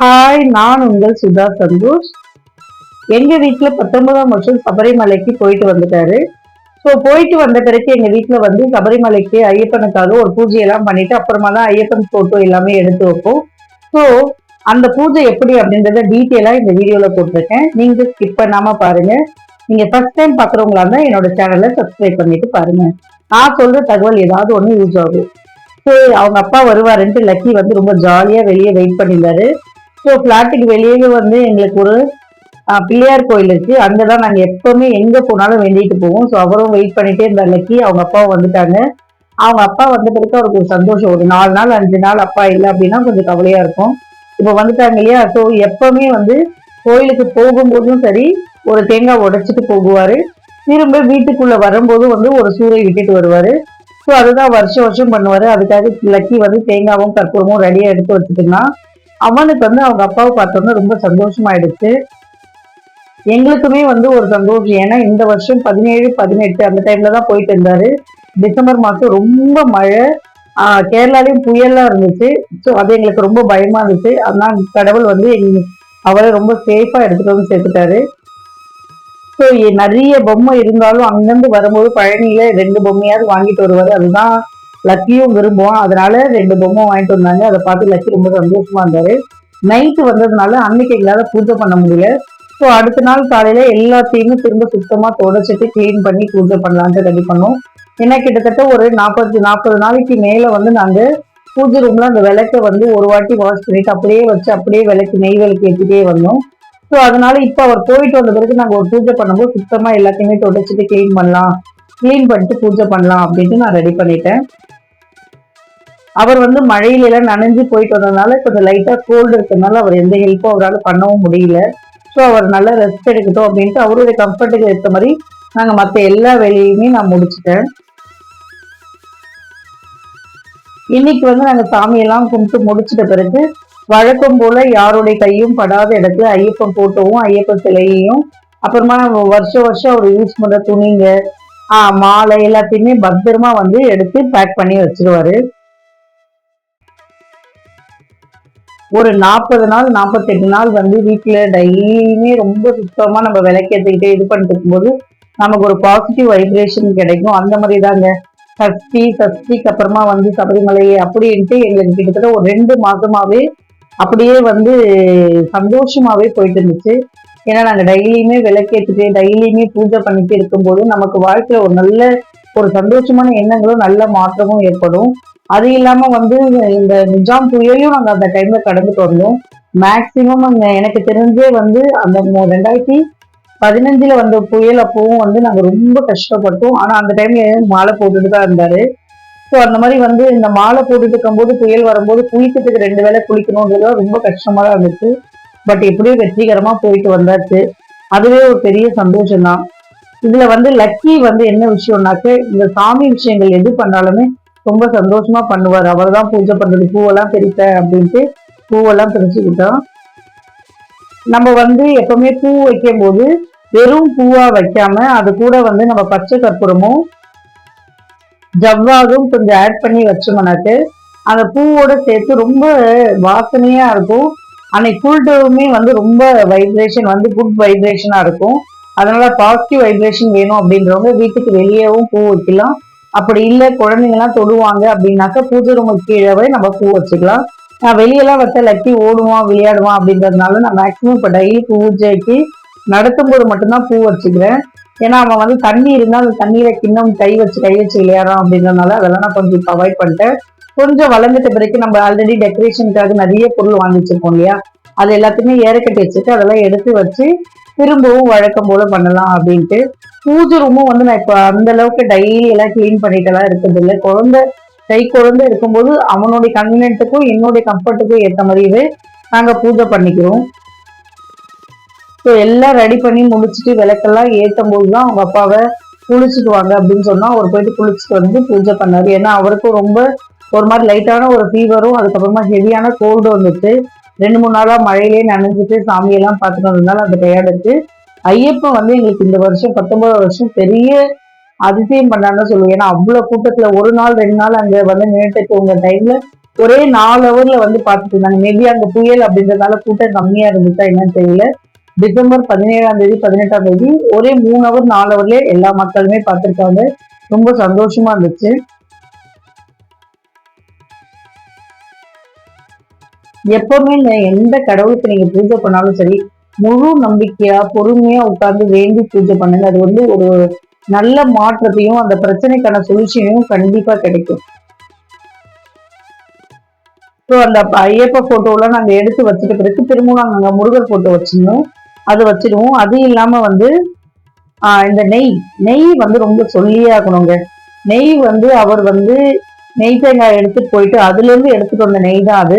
Hi நான் உங்கள் சுதா சந்தோஷ். எங்க வீட்டில் பத்தொன்பதாம் வருஷம் சபரிமலைக்கு போயிட்டு வந்துட்டாரு. ஸோ போயிட்டு வந்த பிறகு எங்க வீட்ல வந்து சபரிமலைக்கு ஐயப்பனுக்காக ஒரு பூஜையெல்லாம் பண்ணிட்டு அப்புறமா தான் ஐயப்பன் ஃபோட்டோ எல்லாமே எடுத்து வைப்போம். ஸோ அந்த பூஜை எப்படி அப்படின்றத டீட்டெயிலாக இந்த வீடியோல போட்டிருக்கேன். நீங்க ஸ்கிப் பண்ணாம பாருங்க. நீங்க ஃபர்ஸ்ட் டைம் பார்க்குறவங்களா இருந்தால் என்னோட சேனலை சப்ஸ்கிரைப் பண்ணிட்டு பாருங்க. நான் சொல்ற தகவல் ஏதாவது ஒண்ணு யூஸ் ஆகும். ஸோ அவங்க அப்பா வருவாருன்ட்டு லக்கி வந்து ரொம்ப ஜாலியா வெளியே வெயிட் பண்ணியிருந்தாரு ஸோ ஃப்ளாட்டுக்கு வெளியே வந்து எங்களுக்கு ஒரு பிள்ளையார் கோயில் இருக்கு. அங்கதான் நாங்க எப்போவுமே எங்கே போனாலும் வேண்டிட்டு போவோம். ஸோ அவரும் வெயிட் பண்ணிட்டே இருந்த லக்கி அவங்க அப்பாவும் வந்துட்டாங்க. அவங்க அப்பா வந்த பிறகு அவருக்கு ஒரு சந்தோஷம். ஒரு நாலு நாள் அஞ்சு நாள் அப்பா இல்லை அப்படின்னா கொஞ்சம் கவலையா இருக்கும். இப்போ வந்துட்டாங்க இல்லையா? ஸோ எப்பவுமே வந்து கோயிலுக்கு போகும்போதும் சரி ஒரு தேங்காய் உடைச்சிட்டு போகுவாரு. திரும்ப வீட்டுக்குள்ளே வரும்போது வந்து ஒரு சூறை விட்டுட்டு வருவாரு. ஸோ அதுதான் வருஷம் வருஷம் பண்ணுவாரு. அதுக்காக லக்கி வந்து தேங்காவும் கற்பூரமும் ரெடியாக எடுத்து வச்சுட்டுனா அவனுக்கு வந்து அவங்க அப்பாவை பார்த்தோன்னா ரொம்ப சந்தோஷமாயிடுச்சு. எங்களுக்குமே வந்து ஒரு சந்தோஷம். ஏன்னா இந்த வருஷம் பதினேழு பதினெட்டு அந்த டைம்ல தான் போயிட்டு இருந்தாரு. டிசம்பர் மாதம் ரொம்ப மழை. ஆஹ் கேரளாலையும் புயல்லாம் இருந்துச்சு. ஸோ அது எங்களுக்கு ரொம்ப பயமா இருந்துச்சு. அதனால கடவுள் வந்து எங் அவரை ரொம்ப சேஃபா எடுத்துட்டு வந்து சேர்த்துட்டாரு. ஸோ நிறைய பொம்மை இருந்தாலும் அங்கேருந்து வரும்போது பழனியில ரெண்டு பொம்மையாவது வாங்கிட்டு வருவார். அதுதான் லக்கியும் விரும்புவான். அதனால ரெண்டு பொம்மை வாங்கிட்டு வந்தாங்க. அதை பார்த்து லக்கி ரொம்ப சந்தோஷமா இருந்தாரு. நைட்டு வந்ததுனால அன்னைக்கு எங்களால் பூஜை பண்ண முடியல. ஸோ அடுத்த நாள் காலையில எல்லாத்தையுமே திரும்ப சுத்தமா தொடச்சிட்டு க்ளீன் பண்ணி பூஜை பண்ணலான்ட்டு ரெடி பண்ணோம். ஏன்னா கிட்டத்தட்ட ஒரு நாற்பது நாற்பது நாளைக்கு மேல வந்து நாங்க பூஜை ரூம்ல அந்த விளக்கை வந்து ஒரு வாட்டி வாஷ் பண்ணிட்டு அப்படியே வச்சு அப்படியே விளக்கு நெய் விளக்கு ஏற்றிட்டே வந்தோம். ஸோ அதனால இப்போ அவர் போயிட்டு வந்த பிறகு நாங்கள் ஒரு பூஜை பண்ணும்போது சுத்தமாக எல்லாத்தையுமே தொடச்சிட்டு க்ளீன் பண்ணலாம். க்ளீன் பண்ணிட்டு பூஜை பண்ணலாம் அப்படின்ட்டு நான் ரெடி பண்ணிட்டேன். அவர் வந்து மழையில எல்லாம் நனைஞ்சு போயிட்டு வந்ததுனால கொஞ்சம் லைட்டா கோல்டு இருக்கிறதுனால அவர் எந்த ஹெல்ப்பும் அவரால் பண்ணவும் முடியல. ஸோ அவர் நல்லா ரெஸ்ட் எடுக்கட்டும் அப்படின்ட்டு அவருடைய கம்ஃபர்ட்டுக்கு ஏற்ற மாதிரி நாங்கள் மற்ற எல்லா வேலையுமே நான் முடிச்சிட்டேன். இன்னைக்கு வந்து நாங்கள் சாமியெல்லாம் கும்பிட்டு முடிச்சிட்ட பிறகு வழக்கம் போல யாருடைய கையும் படாத இடத்துல ஐயப்பன் போட்டோவும் ஐயப்பன் சிலையையும் அப்புறமா நம்ம வருஷம் வருஷம் அவர் யூஸ் பண்ற துணிங்க ஆஹ் மாலை எல்லாத்தையுமே பத்திரமா வந்து எடுத்து பேக் பண்ணி வச்சிருவாரு. ஒரு நாற்பது நாள் நாற்பத்தெட்டு நாள் வந்து வீட்டில் டெய்லியுமே ரொம்ப சுத்தமா நம்ம விளக்கேற்றிக்கிட்டே இது பண்ணிட்டு இருக்கும்போது நமக்கு ஒரு பாசிட்டிவ் வைப்ரேஷன் கிடைக்கும். அந்த மாதிரி தாங்க. சஷ்டி சஷ்டிக்கு அப்புறமா வந்து சபரிமலை அப்படின்ட்டு எங்களுக்கு கிட்டத்தட்ட ஒரு ரெண்டு மாசமாவே அப்படியே வந்து சந்தோஷமாவே போயிட்டு இருந்துச்சு. ஏன்னா நாங்க டெய்லியுமே விளக்கேற்றிட்டு டெய்லியுமே பூஜை பண்ணிட்டு இருக்கும்போது நமக்கு வாழ்க்கையில ஒரு நல்ல ஒரு சந்தோஷமான எண்ணங்களும் நல்ல மாற்றமும் ஏற்படும். அது இல்லாம வந்து இந்த நிஜாம் புயலையும் நாங்க அந்த டைம்ல கடந்துட்டு வந்தோம் மேக்சிமம் அங்க எனக்கு தெரிஞ்சே வந்து அந்த ரெண்டாயிரத்தி பதினஞ்சுல வந்த புயல் அப்பவும் வந்து நாங்க ரொம்ப கஷ்டப்பட்டோம். ஆனா அந்த டைம்ல மாலை போட்டுட்டு தான் இருந்தாரு? ஸோ அந்த மாதிரி வந்து இந்த மாலை போட்டுட்டு இருக்கும்போது புயல் வரும்போது குளிக்கிறதுக்கு ரெண்டு வேளை குளிக்கணுன்றது ரொம்ப கஷ்டமா தான் இருந்துச்சு. பட் எப்படியோ வெற்றிகரமா போயிட்டு வந்தாச்சு. அதுவே ஒரு பெரிய சந்தோஷம் தான் இதுல வந்து லக்கி வந்து என்ன விஷயம்னாக்க இந்த சாமி விஷயங்கள் எது பண்ணாலுமே ரொம்ப சந்தோஷமா பண்ணுவார். அவர் தான் பூஜை பண்றது பூவெல்லாம் பிரித்த அப்படின்ட்டு பூவெல்லாம் பிரிச்சுக்கிட்டோம் நம்ம வந்து எப்பவுமே பூ வைக்கும் போது வெறும் பூவா வைக்காம அது கூட வந்து நம்ம பச்சை கற்பூரமும் ஜவ்வாதும் கொஞ்சம் ஆட் பண்ணி வச்சோம்னாக்கு அந்த பூவோட சேர்த்து ரொம்ப வாசனையா இருக்கும். அன்னைக்கு ஃபுல் டேவுமே வந்து ரொம்ப வைப்ரேஷன் வந்து குட் வைப்ரேஷனா இருக்கும். அதனால பாசிட்டிவ் வைப்ரேஷன் வேணும் அப்படின்றவங்க வீட்டுக்கு வெளியேவும் பூ வைக்கலாம். அப்படி இல்லை குழந்தைங்கலாம் தொடுவாங்க அப்படின்னாக்கா பூஜை ரூமுக்கு கீழவே நம்ம பூ வச்சுக்கலாம். நான் வெளியெல்லாம் வச்ச லக்கி ஓடுவான் விளையாடுவான் அப்படின்றதுனால நான் மேக்ஸிமம் இப்போ டெய்லி பூஜைக்கு நடத்தும் போது மட்டும்தான் பூ வச்சுக்கிறேன். ஏன்னா அவன் வந்து தண்ணி இருந்தால் அந்த தண்ணீரை கிண்ணம் கை வச்சு கை வச்சு விளையாடுறான் அப்படின்றதுனால அதெல்லாம் நான் கொஞ்சம் இப்போ அவாய்ட் பண்ணிட்டேன். கொஞ்சம் வளர்ந்துட்ட பிறகு நம்ம ஆல்ரெடி டெக்கரேஷனுக்காக நிறைய பொருள் வாங்கி வச்சிருக்கோம் இல்லையா? அது எல்லாத்தையுமே ஏறக்கட்டி வச்சுட்டு அதெல்லாம் எடுத்து வச்சு திரும்பவும் வழக்கம் போல பண்ணலாம் அப்படின்ட்டு பூஜை ரூமும் வந்து நான் இப்போ அந்த அளவுக்கு டெய்லி எல்லாம் கிளீன் பண்ணிட்டுலாம் இருக்கிறது இல்லை. குழந்தை கை குழந்தை இருக்கும்போது அவனுடைய கன்வீனியன்ட்டுக்கும் என்னுடைய கம்ஃபர்ட்டுக்கும் ஏற்ற மாதிரியே நாங்கள் பூஜை பண்ணிக்கிறோம். ஸோ எல்லாம் ரெடி பண்ணி முடிச்சுட்டு விளக்கெல்லாம் ஏற்றும் போது தான் அவங்க அப்பாவை குளிச்சுட்டு வாங்க அப்படின்னு சொன்னால் அவர் போயிட்டு குளிச்சுட்டு வந்து பூஜை பண்ணார். ஏன்னா அவருக்கும் ரொம்ப ஒரு மாதிரி லைட்டான ஒரு ஃபீவரும் அதுக்கப்புறமா ஹெவியான கோல்டு வந்துட்டு ரெண்டு மூணு நாளாக மழையிலே நனைஞ்சிட்டு சாமியெல்லாம் பார்த்துட்டு வந்ததுனால அந்த டயர்டு ஐயப்பன் வந்து எங்களுக்கு இந்த வருஷம் பத்தொன்பது வருஷம் பெரிய அதிசயம் பண்ணான்னு சொல்லுவேன். ஏன்னா அவ்வளவு கூட்டத்துல ஒரு நாள் ரெண்டு நாள் அங்க வந்து நின்றுட்டு உங்க டைம்ல ஒரே நாலு ஹவர்ல வந்து பார்த்துட்டு இருந்தாங்க. மேபி அங்க புயல் அப்படின்றதால கூட்டம் கம்மியா இருந்துச்சா என்னன்னு தெரியல. டிசம்பர் பதினேழாம் தேதி பதினெட்டாம் தேதி ஒரே மூணு ஹவர் நாலு ஹவர்லயே எல்லா மக்களுமே பார்த்திருக்காங்க. ரொம்ப சந்தோஷமா இருந்துச்சு. எப்பவுமே எந்த கடவுளுக்கு நீங்க பூஜை பண்ணாலும் சரி முழு நம்பிக்கையா பொறுமையா உட்கார்ந்து வேண்டி பூஜை பண்ணுங்க. அது வந்து ஒரு நல்ல மாற்றத்தையும் அந்த பிரச்சனைக்கான சொல்யூஷனையும் கண்டிப்பா கிடைக்கும். ஸோ அந்த ஐயப்ப போட்டோலாம் நாங்க எடுத்து வச்சுட்ட பிறகு திரும்பவும் நாங்க முருகர் போட்டோ வச்சிருந்தோம். அது வச்சிடுவோம் அது இல்லாம வந்து ஆஹ் இந்த நெய் நெய் வந்து ரொம்ப சொல்லியே ஆகணுங்க. நெய் வந்து அவர் வந்து நெய் தேங்காய் எடுத்துட்டு போயிட்டு அதுல இருந்து எடுத்துட்டு வந்த நெய் தான் அது.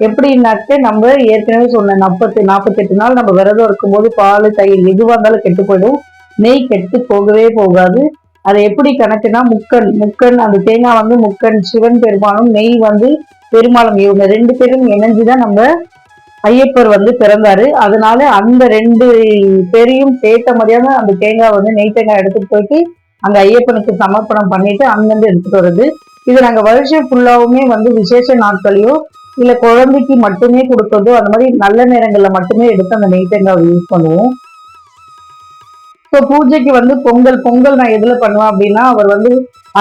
எப்படின்னாக்க நம்ம ஏற்கனவே சொன்ன நாற்பத்தி நாற்பத்தெட்டு நாள் நம்ம விரதம் இருக்கும்போது பால் தயிர் எதுவாக இருந்தாலும் கெட்டு போயிடும். நெய் கெட்டு போகவே போகாது. அதை எப்படி கணக்குனா முக்கன் முக்கன் அந்த தேங்காய் வந்து முக்கன் சிவன் பெருமானும் நெய் வந்து பெருமாளும் இவங்க ரெண்டு பேரும் இணைஞ்சுதான் நம்ம ஐயப்பர் வந்து பிறந்தாரு. அதனால அந்த ரெண்டு பேரையும் சேர்த்த மாதிரியான அந்த தேங்காய் வந்து நெய் தேங்காய் எடுத்துட்டு போயிட்டு அங்க ஐயப்பனுக்கு சமர்ப்பணம் பண்ணிட்டு அங்கிருந்து எடுத்துட்டு வருது இது நாங்க வருஷம் ஃபுல்லாவுமே வந்து விசேஷ நாட்களையும் இல்ல குழந்தைக்கு மட்டுமே கொடுக்கறதோ அந்த மாதிரி நல்ல நேரங்கள்ல மட்டுமே எடுத்து அந்த நெய் தேங்காய் யூஸ் பண்ணுவோம். ஸோ பூஜைக்கு வந்து பொங்கல் பொங்கல் நான் எதுல பண்ணுவேன் அப்படின்னா அவர் வந்து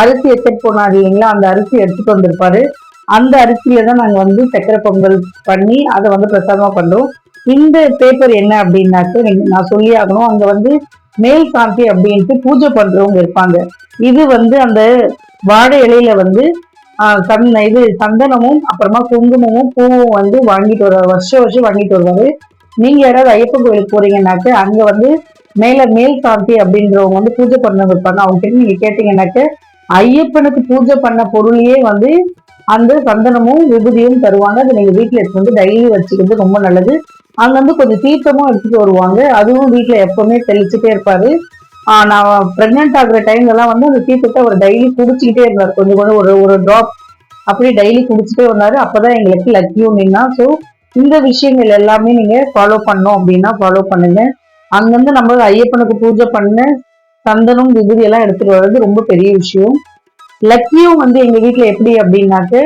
அரிசி எடுத்துட்டு போனாரு இல்லைங்களா? அந்த அரிசி எடுத்துட்டு வந்திருப்பாரு. அந்த அரிசியில தான் நாங்க வந்து சக்கரை பொங்கல் பண்ணி அதை வந்து பிரசாதமா பண்றோம். இந்த பேப்பர் என்ன அப்படின்னாக்க நான் சொல்லி ஆகணும். அங்க வந்து மேல் சாந்தி அப்படின்ட்டு பூஜை பண்றவங்க இருப்பாங்க. இது வந்து அந்த வாழை இலையில வந்து சந் இது சந்தனமும் அப்புறமா குங்குமமும் பூவும் வந்து வாங்கிட்டு வருவார். வருஷம் வருஷம் வாங்கிட்டு வருவாரு. நீங்க யாராவது ஐயப்பன் கோயிலுக்கு போறீங்கன்னாக்க அங்க வந்து மேல மேல் சாந்தி அப்படின்றவங்க வந்து பூஜை பண்ணவங்க இருப்பாங்க அவங்க கிட்ட நீங்க கேட்டீங்கன்னாக்க ஐயப்பனுக்கு பூஜை பண்ண பொருளையே வந்து அந்த சந்தனமும் விபூதியும் தருவாங்க. அது நீங்க வீட்டுல எடுத்து வந்து டெய்லி வச்சுக்கிறது ரொம்ப நல்லது. அங்க வந்து கொஞ்சம் தீர்த்தமும் எடுத்துட்டு வருவாங்க. அதுவும் வீட்டுல எப்பவுமே தெளிச்சுட்டே இருப்பாரு. நான் ப்ரெக்னென்ட் ஆகுற டைம்ல எல்லாம் வந்து அந்த சீக்கிரத்தை அவர் டெய்லி குடிச்சுக்கிட்டே இருந்தார். கொஞ்சம் கொஞ்சம் ஒரு ஒரு ட்ராப் அப்படி டெய்லி குடிச்சிட்டே வந்தார். அப்பதான் எங்களுக்கு லக்கியும் நின்னா ஸோ இந்த விஷயங்கள் எல்லாமே நீங்க ஃபாலோ பண்ணோம் அப்படின்னா ஃபாலோ பண்ணுங்க. அங்கேருந்து நம்ம ஐயப்பனுக்கு பூஜை பண்ண சந்தனம் விபூதி எல்லாம் எடுத்துட்டு வர்றது ரொம்ப பெரிய விஷயம். லக்கியும் வந்து எங்க வீட்டில் எப்படி அப்படின்னாக்க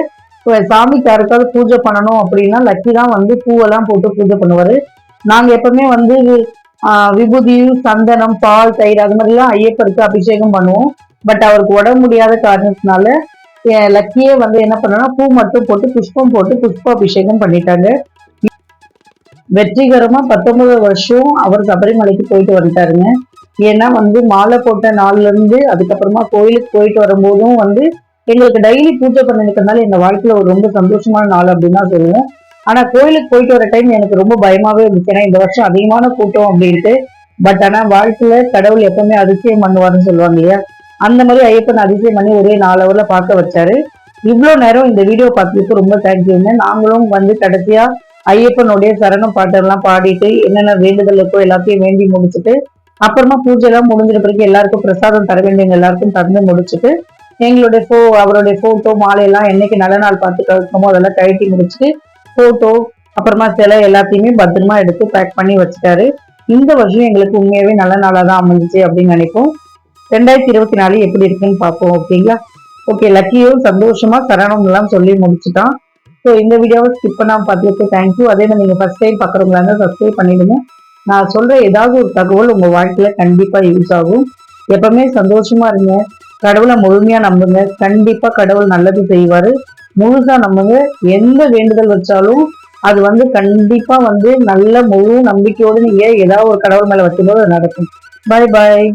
சாமிக்கு யாருக்காவது பூஜை பண்ணணும் அப்படின்னா லக்கி தான் வந்து பூவெல்லாம் போட்டு பூஜை பண்ணுவாரு. நாங்க எப்பவுமே வந்து விபூதி சந்தனம் பால் தயிர் அது மாதிரிலாம் ஐயப்பருக்கு அபிஷேகம் பண்ணுவோம். பட் அவருக்கு உடம்பு முடியாத காரணத்தினால லக்கியே வந்து என்ன பண்ணனா பூ மட்டும் போட்டு புஷ்பம் போட்டு புஷ்ப அபிஷேகம் பண்ணிட்டாங்க. வெற்றிகரமா பத்தொன்பது வருஷம் அவர் சபரிமலைக்கு போயிட்டு வந்துட்டாருங்க. ஏன்னா வந்து மாலை போட்ட நாள்ல இருந்து அதுக்கப்புறமா கோயிலுக்கு போயிட்டு வரும்போதும் வந்து எங்களுக்கு டெய்லி பூஜை பண்ணிருக்கனால எங்க வாழ்க்கையில ஒரு ரொம்ப சந்தோஷமான நாள் அப்படின்னு தான் சொல்லுவோம். ஆனா கோயிலுக்கு போயிட்டு வர டைம் எனக்கு ரொம்ப பயமாவே இருந்துச்சு. ஏன்னா இந்த வருஷம் அதிகமான கூட்டம் அப்படி இருக்கு. பட் ஆனா வாழ்க்கையில கடவுள் எப்பவுமே அதிசயம் பண்ணுவாருன்னு சொல்லுவாங்க இல்லையா? அந்த மாதிரி ஐயப்பன் அதிசயம் பண்ணி ஒரே நாலு ஹவர்ல பார்க்க வச்சாரு. இவ்வளோ நேரம் இந்த வீடியோ பார்த்ததுக்கு ரொம்ப தேங்க்யூங்க நாங்களும் வந்து கடைசியா ஐயப்பனுடைய சரணம் பாட்டெல்லாம் பாடிட்டு என்னென்ன வேண்டுதல் இருக்கோ எல்லாத்தையும் வேண்டி முடிச்சுட்டு அப்புறமா பூஜை எல்லாம் முடிஞ்சிட்ட பிறகு எல்லாருக்கும் பிரசாதம் தர வேண்டியவங்க எல்லாருக்கும் தந்து முடிச்சுட்டு எங்களுடைய ஃபோ அவருடைய ஃபோட்டோ மாலையெல்லாம் என்னைக்கு நல்ல நாள் பார்த்து கழுத்தமோ அதெல்லாம் கழட்டி முடிச்சுட்டு போட்டோ அப்புறமா சிலை எல்லாத்தையுமே பத்திரமா எடுத்து பேக் பண்ணி வச்சுட்டாரு. இந்த வருஷம் எங்களுக்கு உண்மையாவே நல்ல நாளா தான் அமைஞ்சிச்சு அப்படின்னு நினைப்போம். ரெண்டாயிரத்தி இருபத்தி நாலு எப்படி இருக்குன்னு பார்ப்போம் ஓகேங்களா? ஓகே லக்கியோ சந்தோஷமா சரணம் எல்லாம் சொல்லி முடிச்சுட்டான். ஸோ இந்த வீடியோவை ஸ்கிப் பண்ணாமல் பார்த்துட்டு தேங்க்யூ அதே மாதிரி நீங்க ஃபர்ஸ்ட் டைம் பார்க்குறவங்களா இருந்தால் சப்ஸ்கிரைப் பண்ணிடுங்க. நான் சொல்ற ஏதாவது ஒரு தகவல் உங்க வாழ்க்கையில கண்டிப்பா யூஸ் ஆகும். எப்பவுமே சந்தோஷமா இருங்க. கடவுளை முழுமையா நம்புங்க. கண்டிப்பா கடவுள் நல்லது செய்வாரு. முழுசா நம்புங்க எந்த வேண்டுதல் வச்சாலும் அது வந்து கண்டிப்பா வந்து நல்ல முழு நம்பிக்கையோடு நீங்க ஏதாவது ஒரு கடவுள் மேல வைக்கும்போது அது நடக்கும். பாய் பாய்